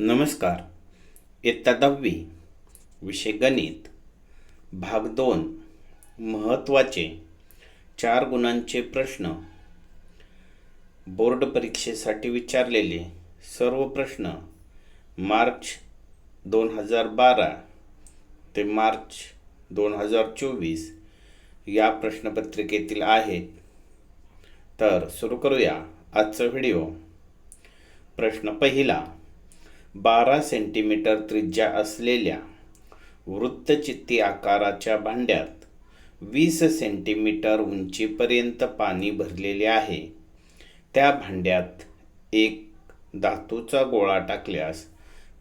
नमस्कार. इयत्ता दहावी विषय गणित भाग दोन महत्त्वाचे चार गुणांचे प्रश्न. बोर्ड परीक्षेसाठी विचारलेले सर्व प्रश्न मार्च दोन हजार बारा ते मार्च दोन हजार चोवीस या प्रश्नपत्रिकेतील आहेत. तर सुरू करूया आजचा व्हिडिओ. प्रश्न पहिला बारा सेंटीमीटर त्रिज्या असलेल्या वृत्तचित्ती आकाराच्या भांड्यात वीस सेंटीमीटर उंचीपर्यंत पाणी भरलेले आहे. त्या भांड्यात एक धातूचा गोळा टाकल्यास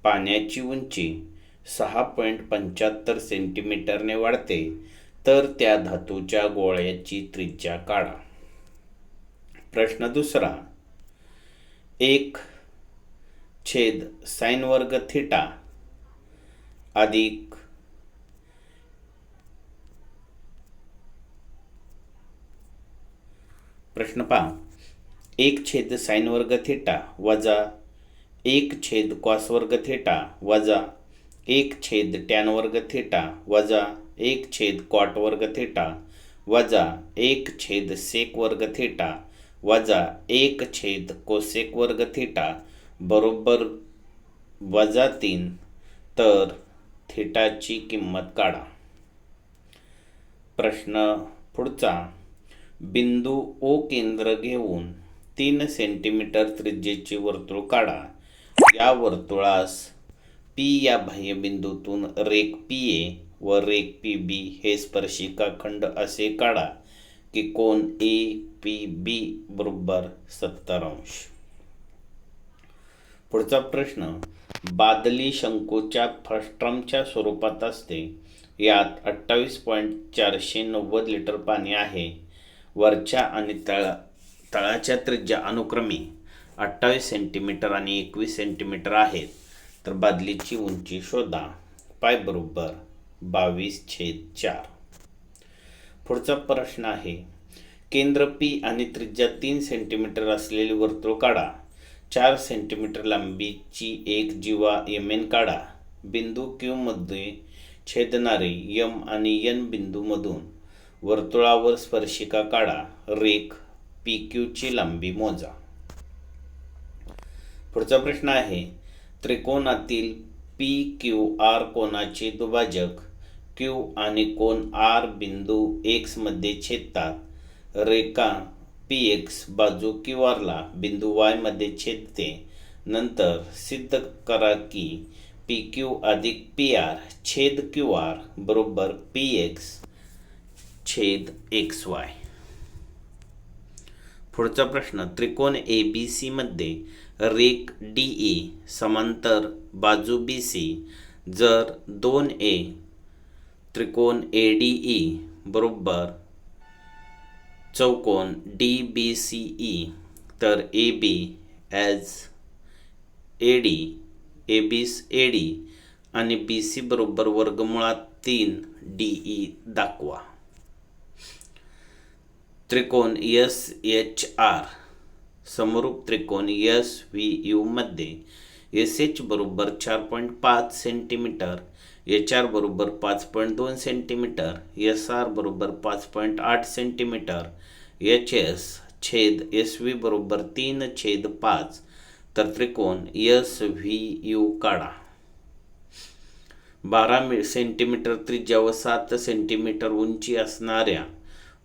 पाण्याची उंची सहा पॉईंट पंच्याहत्तर सेंटीमीटरने वाढते तर त्या धातूच्या गोळ्याची त्रिज्या काढा. प्रश्न दुसरा. एक छेद साइन वर्ग थिटा अधिक प्रश्न पहा एक छेद साइन वर्ग थिटा वजा एक छेद कॉस वर्ग थिटा वजा एक छेद टॅन वर्ग थिटा वजा एक छेद कॉट वर्ग थिटा वजा एक छेद सेक वर्ग थिटा वजा एक छेद कोसेक वर्ग थिटा बरोबर वजा तीन तर थिटाची किंमत काढा. प्रश्न पुढचा. बिंदू ओ केंद्र घेऊन तीन सेंटीमीटर त्रिज्येची वर्तुळ काढा. या वर्तुळास पी या बाह्यबिंदूतून रेख पी ए व रेख पी बी हे स्पर्शिका खंड असे काढा की कोण ए पी बी बरोबर सत्तर अंश. पुढचा प्रश्न बादली शंकूच्या फ्रस्ट्रमच्या स्वरूपात असते. यात अठ्ठावीस पॉईंट चारशे नव्वद लिटर पाणी आहे. वरच्या आणि तळा तळाच्या त्रिज्या अनुक्रमे अठ्ठावीस सेंटीमीटर आणि एकवीस सेंटीमीटर आहेत. तर बादलीची उंची शोधा. पाय बरोबर बावीस छेद चार. पुढचा प्रश्न आहे केंद्र पी आणि त्रिज्या तीन सेंटीमीटर असलेले वर्तुळ काढा. चार सेंटीमीटर लांबीची एक जीवा एम एन काढा. बिंदू क्यूमध्ये छेदणारे यम आणि यन बिंदूमधून वर्तुळावर स्पर्शिका काढा. रेख पी क्यूची लांबी मोजा. पुढचा प्रश्न आहे त्रिकोणातील पी क्यू आर कोणाचे दुभाजक क्यू आणि कोण आर बिंदू एक्समध्ये छेदतात. रेखा पी एक्स बाजू क्यू आरला बिंदू वायमध्ये छेदते. नंतर सिद्ध करा की पी क्यू अधिक पी आर छेद क्यू आर बरोबर पी एक्स छेद एक्स वाय पुढचा प्रश्न त्रिकोण ए बी सी मध्ये डी ई समांतर बाजू बी सी जर दोन ए त्रिकोण ए डी ई बरोबर चौकोन डी बी सी ई तर A B as A D A B A D आणि बी सी बरोबर वर्गमुळात तीन डी ई e दाखवा. त्रिकोण एस एच आर समरूप त्रिकोण एस व्ही यूमध्ये एस एच बरोबर चार पॉईंट पाच सेंटीमीटर एच आर बरोबर पाच पॉईंट दोन सेंटीमीटर एस आर बरोबर पाच पॉईंट आठ सेंटीमीटर एच एस छेद एस व्ही बरोबर तीन छेद पाच. तर त्रिकोण एस व्ही यू काढा. बारा मि सेंटीमीटर त्रिज्या व सात सेंटीमीटर उंची असणाऱ्या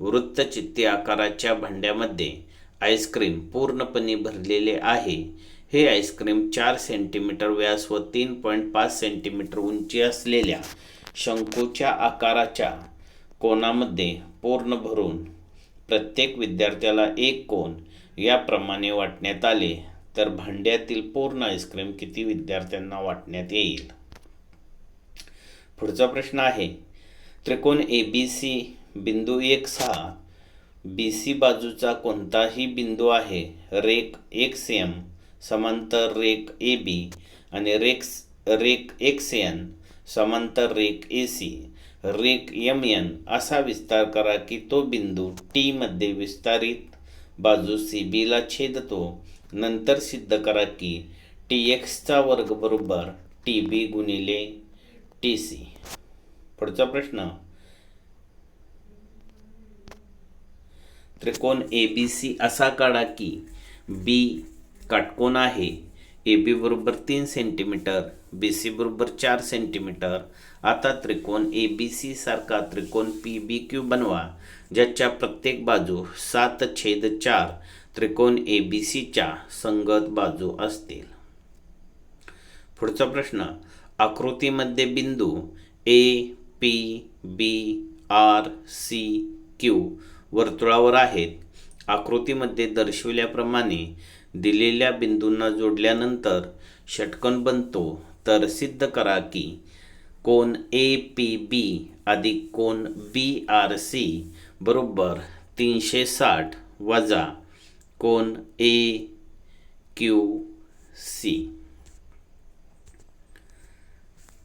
वृत्तचित्ती आकाराच्या भांड्यामध्ये आईस्क्रीम पूर्णपणे भरलेले आहे. हे आईस्क्रीम चार सेंटीमीटर व्यास व तीन पॉईंट पाच सेंटीमीटर उंची असलेल्या शंकूच्या आकाराच्या कोणामध्ये पूर्ण भरून प्रत्येक विद्यार्थ्याला एक कोण याप्रमाणे वाटण्यात आले तर भांड्यातील पूर्ण आईस्क्रीम किती विद्यार्थ्यांना वाटण्यात येईल? पुढचा प्रश्न आहे. त्रिकोण ए बी सी बिंदू एक सहा. बी सी बाजूचा कोणताही बिंदू आहे. रेक एक सी एम समांतर रेक ए बी आणि रेक्स रेक एक्स एन समांतर रेक ए सी. रेक एम एन असा विस्तार करा की तो बिंदू टीमध्ये विस्तारित बाजू सी बीला छेदतो. नंतर सिद्ध करा की टी एक्सचा वर्ग बरोबर टी बी गुणिले टी सी पुढचा प्रश्न. त्रिकोण ए बी सी असा काढा की बी काटकोन आहे. ए बी बरोबर तीन सेंटीमीटर बी सी बरोबर चार सेंटीमीटर आता त्रिकोण ए बी सी सारखा त्रिकोण पी बी क्यू बनवा ज्याच्या प्रत्येक बाजू सात छेद चार त्रिकोण ए बी सीच्या संगत बाजू असतील. पुढचा प्रश्न आकृतीमध्ये बिंदू A P B R C Q वर्तुळावर आहेत. आकृतीमध्ये दर्शविल्याप्रमाणे दिलेल्या बिंदूंना जोडल्यानंतर षटकोन बनतो. तर सिद्ध करा की कोन ए पी बी अधिक कोन बी आर सी बरोबर तीनशे साठ वजा कोन A Q C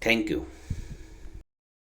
thank you